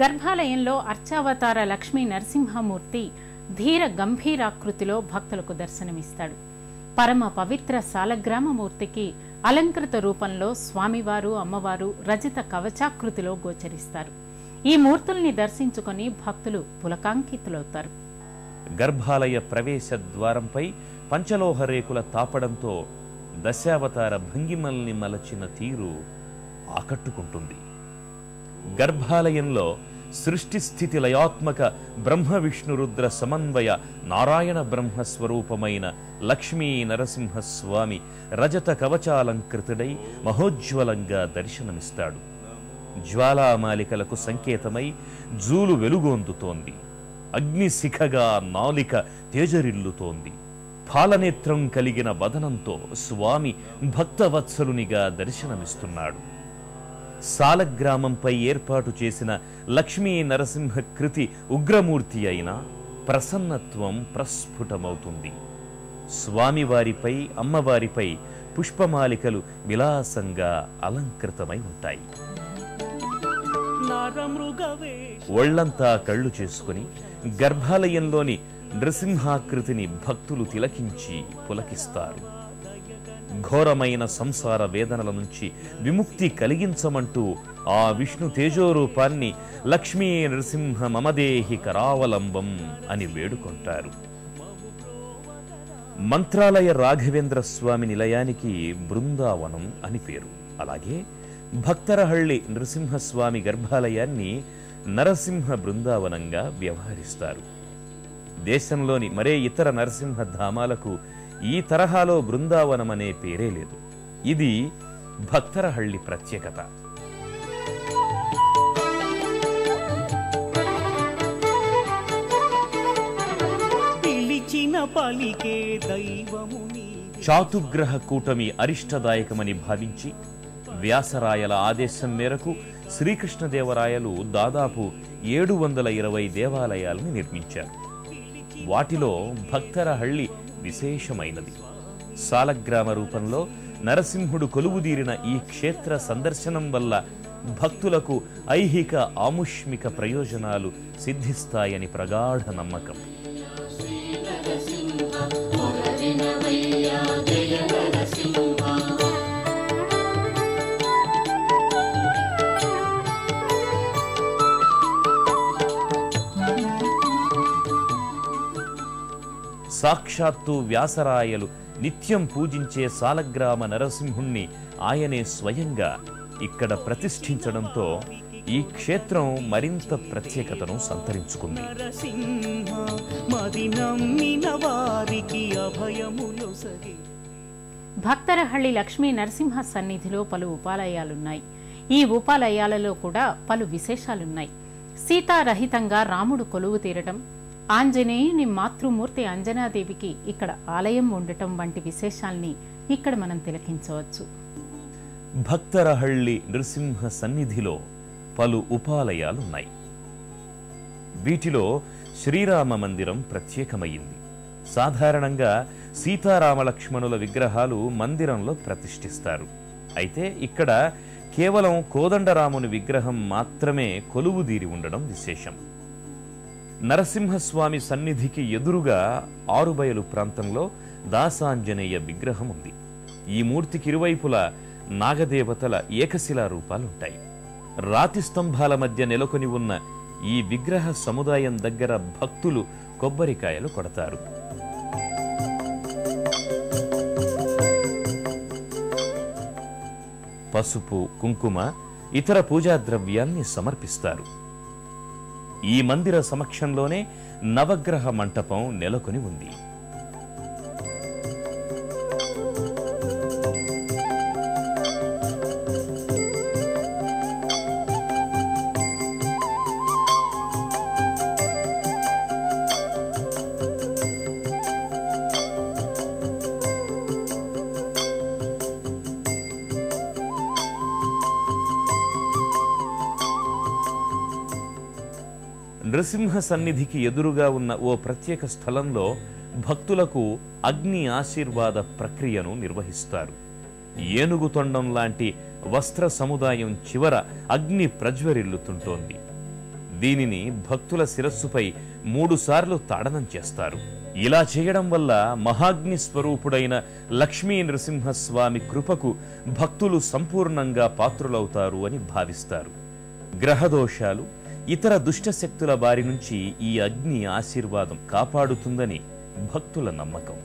గర్భాలయంలో అర్చావతార లక్ష్మీ నరసింహమూర్తి ధీర గంభీరాకృతిలో భక్తులకు దర్శనమిస్తాడు. పరమ పవిత్ర సాలగ్రామమూర్తికి అలంకృత రూపంలో స్వామివారు అమ్మవారు రజిత కవచాకృతిలో గోచరిస్తారు. ఈ మూర్తుల్ని దర్శించుకొని భక్తులు పులకాంకితులవుతారు. గర్భాలయ ప్రవేశ ద్వారంపై పంచలోహ రేకుల తాపడంతో దశావతార భంగిమల్ని మలచిన తీరు ఆకట్టుకుంటుంది. గర్భాలయంలో సృష్టి స్థితి లయాత్మక బ్రహ్మ విష్ణు రుద్ర సమన్వయ నారాయణ బ్రహ్మస్వరూపమైన లక్ష్మీ నరసింహస్వామి రజత కవచాలంకృతుడై మహోజ్వలంగా దర్శనమిస్తాడు. జ్వాలామాలికలకు సంకేతమై జూలు వెలుగొందుతోంది. అగ్నిశిఖగా నాలిక తేజరిల్లుతోంది. పాలనేత్రం కలిగిన వదనంతో స్వామి భక్తవత్సలునిగా దర్శనమిస్తున్నాడు. సాలగ్రామంపై ఏర్పాటు చేసిన లక్ష్మీ నరసింహ కృతి ఉగ్రమూర్తి అయిన ప్రసన్నత్వం ప్రస్ఫుటమవుతుంది. స్వామివారిపై అమ్మవారిపై పుష్పమాలికలు విలాసంగా అలంకృతమై ఉంటాయి. ఒళ్ళంతా కళ్ళు చేసుకుని గర్భాలయంలోని నృసింహాకృతిని భక్తులు తిలకించి పులకిస్తారు. ఘోరమైన సంసార వేదనల నుంచి విముక్తి కలిగించమంటూ ఆ విష్ణు తేజోరూపాన్ని లక్ష్మీ నృసింహ మమదేహి కరావలంబం అని వేడుకుంటారు. మంత్రాలయ రాఘవేంద్ర స్వామి నిలయానికి బృందావనం అని పేరు. అలాగే భక్తరహళ్ళి నృసింహస్వామి గర్భాలయాన్ని నరసింహ బృందావనంగా వ్యవహరిస్తారు. దేశంలోని మరే ఇతర నరసింహ ధామాలకు ఈ తరహాలో బృందావనం అనే పేరే లేదు. ఇది భక్తరహళ్ళి ప్రత్యేకత. చాతుగ్రహ కూటమి అరిష్టదాయకమని భావించి వ్యాసరాయల ఆదేశం మేరకు శ్రీకృష్ణదేవరాయలు దాదాపు ఏడు వందల ఇరవై దేవాలయాలను నిర్మించారు. వాటిలో భక్తరహళ్ళి విశేషమైనది. సాలగ్రామ రూపంలో నరసింహుడు కొలువుదీరిన ఈ క్షేత్ర సందర్శనం వల్ల భక్తులకు ఐహిక ఆముష్మిక ప్రయోజనాలు సిద్ధిస్తాయని ప్రగాఢ నమ్మకం. సాక్షాత్తు వ్యాసరాయలు నిత్యం పూజించే సాలగ్రామ నరసింహుణ్ణి ఆయనే స్వయంగా ఇక్కడ ప్రతిష్ఠించడంతో ఈ క్షేత్రం మరింత ప్రత్యేకతను సంతరించుకుంది. భక్తరహళ్ళి లక్ష్మీ నరసింహ సన్నిధిలో పలు ఉపాలయాలున్నాయి. ఈ ఉపాలయాలలో కూడా పలు విశేషాలున్నాయి. సీతారహితంగా రాముడు కొలువు తీరటం ఆంజనేయుని మాతృమూర్తి అంజనాదేవికి ఇక్కడ ఆలయం ఉండటం వంటి విశేషాల్ని ఇక్కడ మనం తిలకించవచ్చు. భక్తరహళ్ళి నృసింహ సన్నిధిలో పలు ఉపాలయాలున్నాయి. వీటిలో శ్రీరామ మందిరం ప్రత్యేకమైంది. సాధారణంగా సీతారామలక్ష్మణుల విగ్రహాలు మందిరంలో ప్రతిష్ఠిస్తారు. అయితే ఇక్కడ కేవలం కోదండరాముని విగ్రహం మాత్రమే కొలువుదీరి ఉండడం విశేషం. నరసింహస్వామి సన్నిధికి ఎదురుగా ఆరుబయలు ప్రాంతంలో దాసాంజనేయ విగ్రహం ఉంది. ఈ మూర్తికి ఇరువైపులా నాగదేవతల ఏకశిలా రూపాలుంటాయి. రాతి స్తంభాల మధ్య నెలకొని ఉన్న ఈ విగ్రహ సముదాయం దగ్గర భక్తులు కొబ్బరికాయలు కొడతారు. పసుపు కుంకుమ ఇతర పూజా ద్రవ్యాల్ని సమర్పిస్తారు. ఈ మందిర సమక్షంలోనే నవగ్రహ మంటపం నెలకొని ఉంది. నృసింహ సన్నిధికి ఎదురుగా ఉన్న ఓ ప్రత్యేక స్థలంలో భక్తులకు అగ్ని ఆశీర్వాద ప్రక్రియను నిర్వహిస్తారు. ఏనుగు తొండం లాంటి వస్త్ర సముదాయం చివర అగ్ని ప్రజ్వరిల్లుతుంటోంది. దీనిని భక్తుల శిరస్సుపై మూడుసార్లు తాడనం చేస్తారు. ఇలా చేయడం వల్ల మహాగ్ని స్వరూపుడైన లక్ష్మీ నృసింహస్వామి కృపకు భక్తులు సంపూర్ణంగా పాత్రులవుతారు అని భావిస్తారు. గ్రహదోషాలు ఇతర దుష్ట శక్తుల బారి నుంచి ఈ అగ్ని ఆశీర్వాదం కాపాడుతుందని భక్తుల నమ్మకం.